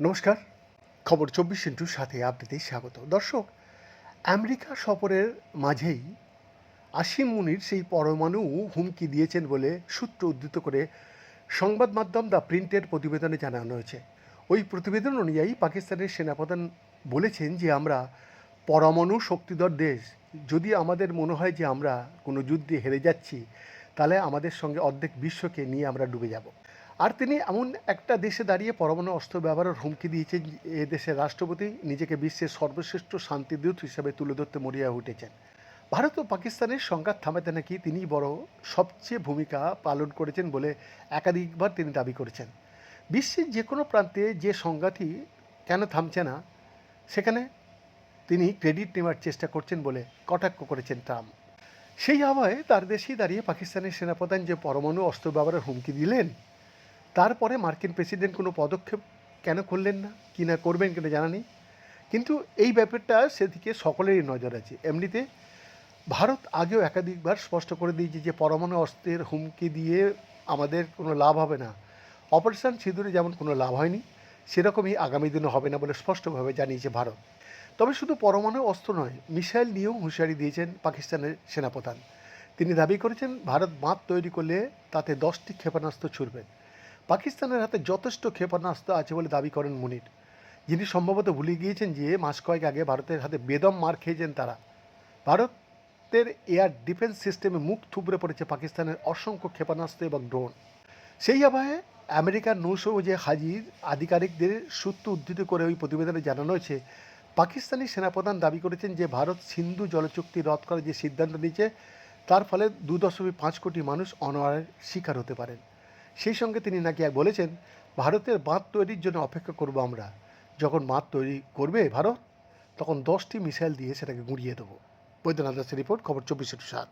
নমস্কার। খবর চব্বিশ ইন্টুর সাথে আপনাদের স্বাগত। দর্শক, আমেরিকা সফরের মাঝেই আসিম মুনির সেই পরমাণু হুমকি দিয়েছেন বলে সূত্র উদ্ধৃত করে সংবাদ মাধ্যম দ্য প্রিন্টের প্রতিবেদনে জানানো হয়েছে। ওই প্রতিবেদন অনুযায়ী পাকিস্তানের সেনাপ্রধান বলেছেন যে, আমরা পরমাণু শক্তিধর দেশ। যদি আমাদের মনে হয় যে আমরা কোনো যুদ্ধে হেরে যাচ্ছি, তাহলে আমাদের সঙ্গে অর্ধেক বিশ্বকে নিয়ে আমরা ডুবে যাব। আর তিনি এমন একটা দেশে দাঁড়িয়ে পরমাণু অস্ত্র ব্যবহারের হুমকি দিয়েছেন এ দেশের রাষ্ট্রপতি নিজেকে বিশ্বের সর্বশ্রেষ্ঠ শান্তিদূত হিসেবে তুলে ধরতে মরিয়া উঠেছেন। ভারত ও পাকিস্তানের সংঘাত থামাতে নাকি তিনি বড় সবচেয়ে ভূমিকা পালন করেছেন বলে একাধিকবার তিনি দাবি করেছেন। বিশ্বের যে কোনো প্রান্তে যে সংঘাতই কেন থামছে না, সেখানে তিনি ক্রেডিট নেওয়ার চেষ্টা করছেন বলে কটাক্ষ করেছেন ট্রাম্প। সেই আবহে তার দেশেই দাঁড়িয়ে পাকিস্তানের সেনাপ্রধান যে পরমাণু অস্ত্র ব্যবহারের হুমকি দিলেন তারপরে মার্কিন প্রেসিডেন্ট কোনো পদক্ষেপ কেন করলেন না? কি না করবেন কিনা জানা নেই। কিন্তু এই ব্যাপারটা সেদিকে সকলেরই নজর আছে। এমনিতে ভারত আগেও একাধিকবার স্পষ্ট করে দিয়েছে যে পরমাণু অস্ত্রের হুমকি দিয়ে আমাদের কোনো লাভ হবে না। অপারেশন সিঁদুরে যেমন কোনো লাভ হয়নি, সেরকমই আগামী দিনে হবে না বলে স্পষ্টভাবে জানিয়েছে ভারত। তবে শুধু পরমাণু অস্ত্র নয়, মিসাইল নিয়েও হুঁশিয়ারি দিয়েছেন পাকিস্তানের সেনাপ্রধান। তিনি দাবি করেছেন, ভারত বাঁধ তৈরি করলে তাতে দশটি ক্ষেপণাস্ত্র ছুড়বেন পাকিস্তানের হাতে যথেষ্ট ক্ষেপণাস্ত্র আছে বলে দাবি করেন মুনির। যিনি সম্ভবত ভুলে গিয়েছেন যে মাস কয়েক আগে ভারতের হাতে বেদম মার খেয়েছেন তারা। ভারতের এয়ার ডিফেন্স সিস্টেমে মুখ থুবড়ে পড়েছে পাকিস্তানের অসংখ্য ক্ষেপণাস্ত্র এবং ড্রোন। সেই আবহে আমেরিকার নৌসৌজে হাজির আধিকারিকদের সূত্র উদ্ধৃত করে ওই প্রতিবেদনে জানানো হয়েছে, পাকিস্তানি সেনাপ্রধান দাবি করেছেন যে ভারত সিন্ধু জলচুক্তি রদ করার যে সিদ্ধান্ত নিয়েছে, তার ফলে দু দশমিক পাঁচ কোটি মানুষ অনাহারের শিকার হতে পারেন। সেই সঙ্গে তিনি নাকি বলেছেন, ভারতের বাঁধ তৈরির জন্য অপেক্ষা করব আমরা। যখন বাঁধ তৈরি করবে ভারত, তখন দশটি মিসাইল দিয়ে সেটাকে গুঁড়িয়ে দেবো। বৈদ্যনাথ দাসের রিপোর্ট, খবর চব্বিশে সাত।